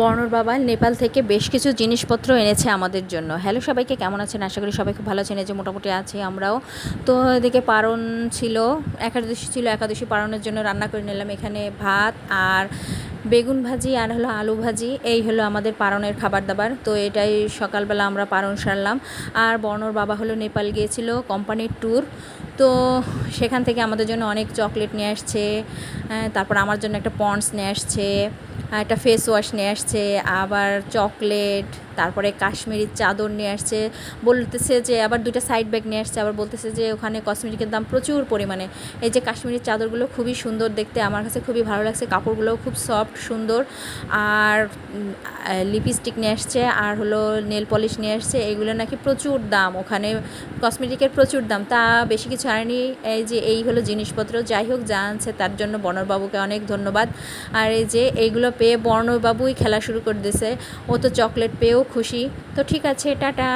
বর্ণর বাবা নেপাল থেকে বেশ কিছু জিনিসপত্র এনেছে আমাদের জন্য। হ্যালো সবাইকে, কেমন আছেন? আশা করি সবাই খুব ভালো আছেন। যে মোটামুটি আছি আমরাও। তো এদিকে পারণ ছিল, একাদশী ছিল, একাদশী পারণের জন্য রান্না করে নিলাম এখানে ভাত আর বেগুন ভাজি আর হলো আলু ভাজি। এই হলো আমাদের পারণের খাবার দাবার তো এটাই সকালবেলা আমরা পারণ সারলাম। আর বর্ণর বাবা হলো নেপাল গিয়েছিল কোম্পানির ট্যুর তো সেখান থেকে আমাদের জন্য অনেক চকলেট নিয়ে আসছে তারপর আমার জন্য একটা পন্ডস নিয়ে আসছে। একটা ফেস ওয়াশ নিয়ে আসছে, আবার চকলেট তারপরে কাশ্মীরি চাদর নিয়ে আসছে। বলতেছে যে, আবার দুটো সাইড ব্যাগ নিয়ে আসছে, আবার বলতেছে যে, ওখানে কসমেটিকের দাম প্রচুর পরিমাণে। এই যে কাশ্মীরি চাদরগুলো খুবই সুন্দর দেখতে, আমার কাছে খুবই ভালো লাগছে, কাপড়গুলোও খুব সফট সুন্দর। আর লিপস্টিক নিয়ে আসছে, আর হলো নেল পলিশ নিয়ে আসছে, এগুলো নাকি প্রচুর দাম। ওখানে কসমেটিকের প্রচুর দাম, তা বেশি কিছু আনেনি। এই যে, এই হলো জিনিসপত্র, যাই হোক, যা আনছে, তার জন্য বনরবাবুকে অনেক ধন্যবাদ। আর এই যে, এইগুলো পেয়ে বর্ণবাবুই খেলা শুরু করে দিছে ও তো চকলেট পেয়েও খুশি। তো ঠিক আছে, টাটা।